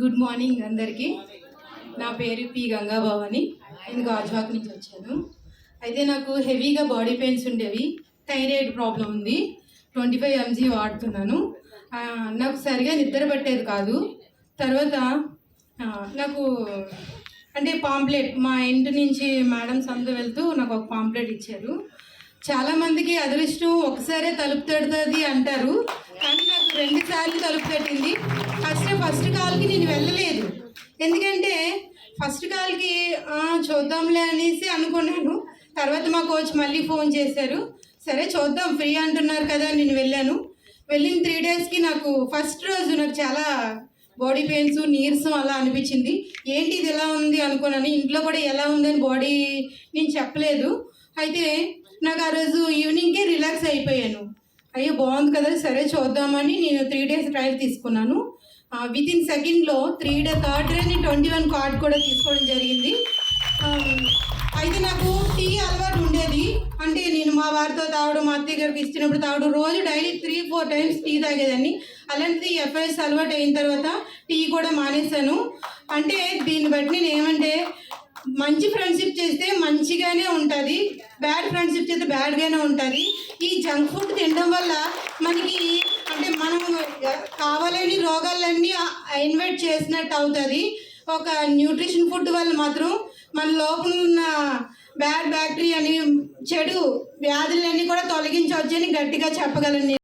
Good morning అందరికీ. నా పేరు పి గంగాభవాని. నేను గాజువాక్ నుంచి వచ్చాను. అయితే నాకు హెవీగా బాడీ పెయిన్స్ ఉండేవి. థైరాయిడ్ ప్రాబ్లం ఉంది. ట్వంటీ ఫైవ్ ఎంజీ వాడుతున్నాను. నాకు సరిగా నిద్ర పట్టేది కాదు. తర్వాత నాకు అంటే పాంప్లెట్ మా ఇంటి నుంచి మేడమ్స్ అందరూ వెళ్తూ నాకు ఒక పాంప్లెట్ ఇచ్చారు. చాలామందికి అదృష్టం ఒకసారే తలుపు తడుతుంది అంటారు. కానీ రెండు సార్లు తలుపు తట్టింది ఫస్ట్ ఫస్ట్ కాల్కి నేను వెళ్ళలేదు. ఎందుకంటే ఫస్ట్ కాల్కి చూద్దాంలే అనేసి అనుకున్నాను. తర్వాత మా కోచ్ మళ్ళీ ఫోన్ చేశారు. సరే చూద్దాం ఫ్రీ అంటున్నారు కదా నేను వెళ్ళాను. వెళ్ళిన త్రీ డేస్కి నాకు ఫస్ట్ రోజు నాకు చాలా బాడీ పెయిన్స్ నీరసం అలా అనిపించింది. ఏంటి ఇది ఎలా ఉంది అనుకున్నాను. ఇంట్లో కూడా ఎలా ఉందని బాడీ నేను చెప్పలేదు. అయితే నాకు ఆ రోజు ఈవినింగ్కే రిలాక్స్ అయిపోయాను. అయ్యో బాగుంది కదా సరే చూద్దామని నేను త్రీ డేస్ ట్రయల్ తీసుకున్నాను. విత్ ఇన్ సెకండ్లో త్రీ డే థర్డ్ డే నేను ట్వంటీ వన్ కార్డ్ కూడా తీసుకోవడం జరిగింది. అయితే నాకు టీ అలవాటు ఉండేది. అంటే నేను మా వారితో తాగడం మా అత్తయ్య గారికి ఇచ్చినప్పుడు తాగడం రోజు daily three four times tea తాగేదాన్ని. అలాంటిది ఎఫ్ఐఎస్ అలవాటు అయిన తర్వాత టీ కూడా మానేశాను. అంటే దీన్ని బట్టి నేను ఏమంటే మంచి ఫ్రెండ్షిప్ చేస్తే మంచిగానే ఉంటుంది. బ్యాడ్ ఫ్రెండ్షిప్ చేస్తే బ్యాడ్గానే ఉంటుంది. ఈ జంక్ ఫుడ్ తినడం వల్ల మనకి అంటే మనం కావాలని రోగాలన్నీ ఇన్వైట్ చేసినట్టు అవుతుంది. ఒక న్యూట్రిషన్ ఫుడ్ వల్ల మాత్రం మన లోపల ఉన్న బ్యాడ్ బ్యాక్టీరియా అని చెడు వ్యాధులన్నీ కూడా తొలగించవచ్చని గట్టిగా చెప్పగలను నేను.